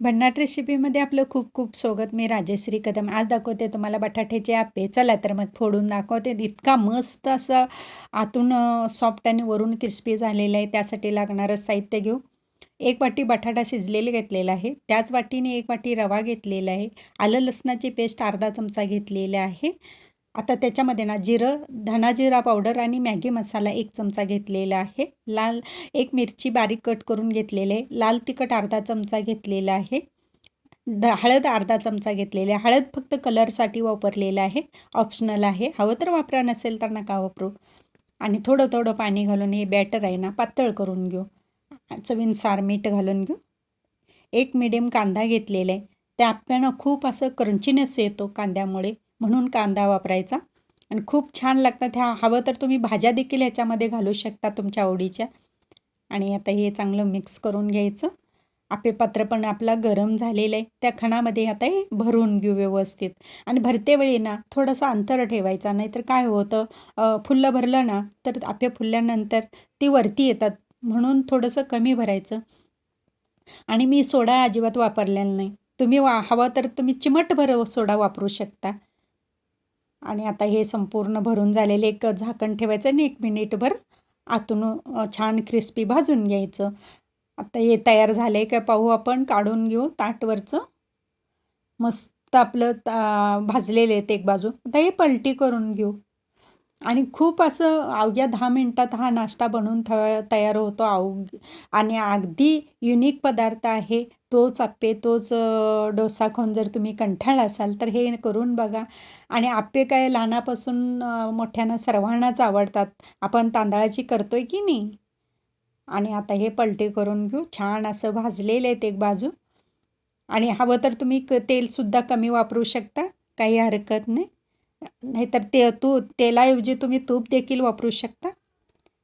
भन्नाट रेसिपीमध्ये आपलं खूप खूप स्वागत. मी राजेश्री कदम. आज दाखवते तुम्हाला बटाट्याचे आप्पे. चला तर मग फोडून दाखवते. इतका मस्त असं आतून सॉफ्ट आणि वरून क्रिस्पी झालेलं आहे. त्यासाठी लागणारं साहित्य घेऊ. एक वाटी बटाटा शिजलेले घेतलेला आहे. त्याच वाटीने एक वाटी रवा घेतलेला आहे. आलं लसणाची पेस्ट अर्धा चमचा घेतलेला आहे. आता त्याच्यामध्ये ना जिरं धना जिरा पावडर आणि मॅगी मसाला एक चमचा घेतलेला आहे. लाल एक मिरची बारीक कट करून घेतलेले आहे. लाल तिखट अर्धा चमचा घेतलेला आहे. द हळद अर्धा चमचा घेतलेला आहे. हळद फक्त कलरसाठी वापरलेलं आहे. ऑप्शनल आहे. हवं तर वापरा नसेल तर नका वापरू. आणि थोडं थोडं पाणी घालून हे बॅटर आहे ना पातळ करून घेऊ. चवीनुसार मीठ घालून घेऊ. एक मिडियम कांदा घेतलेला आहे. त्या आपल्याला खूप असं क्रंचीनेस येतो कांद्यामुळे. म्हणून कांदा वापरायचा. आणि खूप छान लागतात ह्या. हवं तर तुम्ही भाज्या देखील ह्याच्यामध्ये घालू शकता तुमच्या आवडीच्या. आणि आता हे चांगलं मिक्स करून घ्यायचं. आपे पात्र पण आपला गरम झालेलं आहे. त्या खणामध्ये आता हे भरून घेऊ व्यवस्थित. आणि भरते वेळी ना थोडंसं अंतर ठेवायचा. नाहीतर काय होतं फुल्लं भरलं ना तर आपे फुलल्यानंतर ती वरती येतात. म्हणून थोडंसं कमी भरायचं. आणि मी सोडा अजिबात वापरलेला नाही. तुम्ही वा हवा तर तुम्ही चिमटभर सोडा वापरू शकता. आणि आता हे संपूर्ण भरून झालेले एक झाकण ठेवायचं आणि एक मिनिटभर आतून छान क्रिस्पी भाजून घ्यायचं. आता हे तयार झालं आहे का पाहू आपण काढून घेऊ ताटवरचं. मस्त आपलं ता भाजलेले आहेत एक बाजू. आता हे पलटी करून घेऊ. आणि खूप असं अवघ्या दहा मिनटात हा नाश्ता बनवून थ तयार होतो. अव आणि अगदी युनिक पदार्थ आहे. तोच आप्पे तोच डोसा खाऊन जर तुम्ही कंठाळ असाल तर हे करून बघा. आणि आप्पे काय लहानापासून मोठ्यांना सर्वांनाच आवडतात. आपण तांदळाची करतो आहे की नाही? आणि आता हे पलटे करून घेऊ. छान असं भाजलेलं आहेत एक बाजू. आणि हवं तर तुम्ही क तेलसुद्धा कमी वापरू शकता. काही हरकत नाही. नाहीतर ते तू तेलाऐवजी तुम्ही तूप देखील वापरू शकता.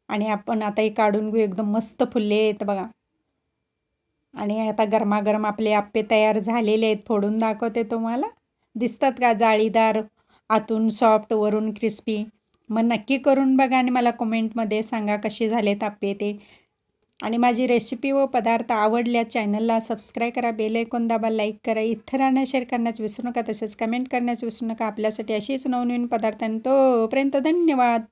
आणि आपण आता हे काढून घेऊ. एकदम मस्त फुलले आहेत बघा. आणि आता गरमागरम आपले आप्पे तयार झालेले आहेत फोडून दाखवते तुम्हाला. दिसतात का जाळीदार आतून सॉफ्ट वरून क्रिस्पी मग नक्की करून बघा आणि मला कमेंटमध्ये सांगा कसे झालेत आप्पे ते. आणि माझी रेसिपी व पदार्थ आवडल्या चॅनलला सबस्क्राईब करा बेल ऐकून दाबा लाईक करा. इतरांना शेअर करण्याचं विसरू नका तसेच कमेंट करण्याचं विसरू नका. आपल्यासाठी अशीच नवनवीन पदार्थांनी तोपर्यंत धन्यवाद.